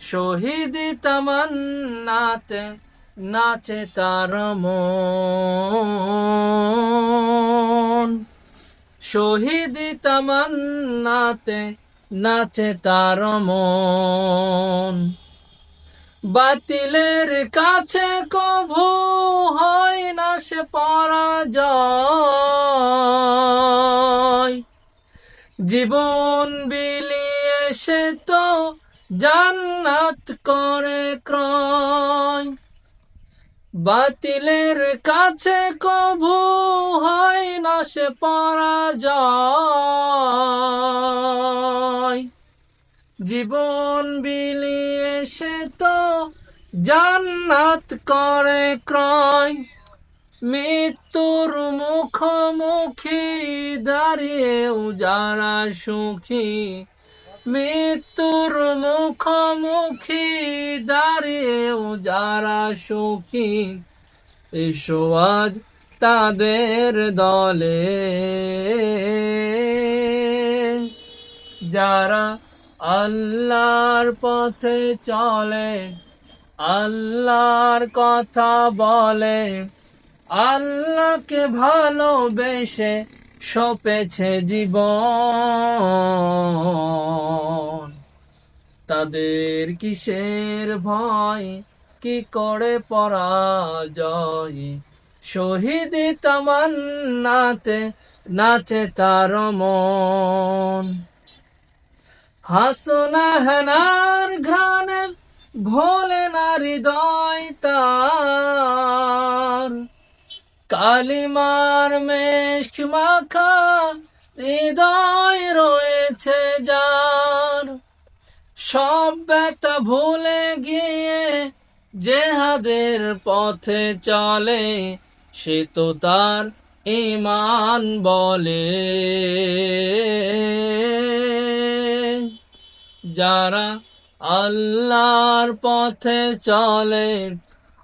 শহীদ তামান্নাতে নাচে তার মন। শহীদ তামান্নাতে নাচে তার মন। বাতিলের কাছে কভু হয় না সে পরাজয়। জীবন বিলিয়ে সে তো জান্নাত করে ক্রয়। বাতিলের কাছে কভু হয় না সে পরাজয়। জীবন বিলিয়ে সে তো জান্নাত করে ক্রয়। মৃত্যুর মুখোমুখি দাঁড়িয়েও যারা সুখী মৃত্যুর মুখোমুখি দাঁড়িয়েও যারা সুখী এসো আজ তাদের দলে। যারা আল্লাহর পথে চলে, আল্লাহর কথা বলে, আল্লাহকে ভালোবেসে সপেছে জীবন। তাদের কিসের ভয়? কি করে পরাজয়? শহীদ তামান্নাতে নাচে তার মন। হাসনা হেনার ঘ্রাণে ভোলে না হৃদয় তার। কালিমার মেঘ মাখা হৃদয় রয়েছে যার। সব ব্যথা ভুলে গিয়ে জেহাদের পথে চলে, সে তো তার ইমান বলে। যারা আল্লাহর পথে চলে